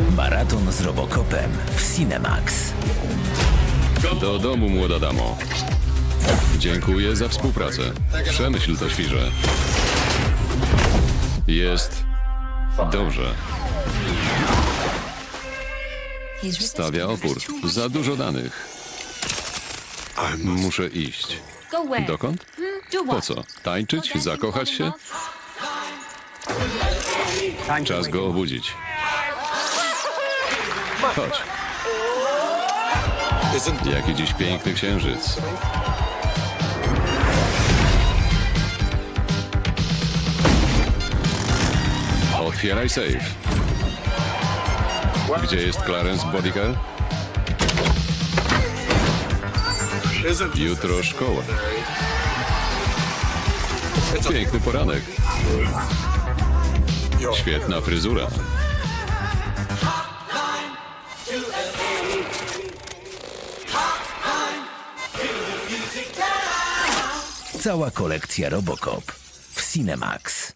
Razem z Robocopem w Cinemax. Do domu, młoda damo. Dziękuję za współpracę. Przemyśl to świrze. Jest dobrze. Stawia opór. Za dużo danych. Muszę iść. Dokąd? Po co? Tańczyć? Zakochać się? Czas go obudzić. Chodź. Jaki dziś piękny księżyc. Otwieraj safe. Gdzie jest Clarence Bodiker? Jutro szkoła. Piękny poranek. Świetna fryzura. Cała kolekcja Robocop w Cinemax.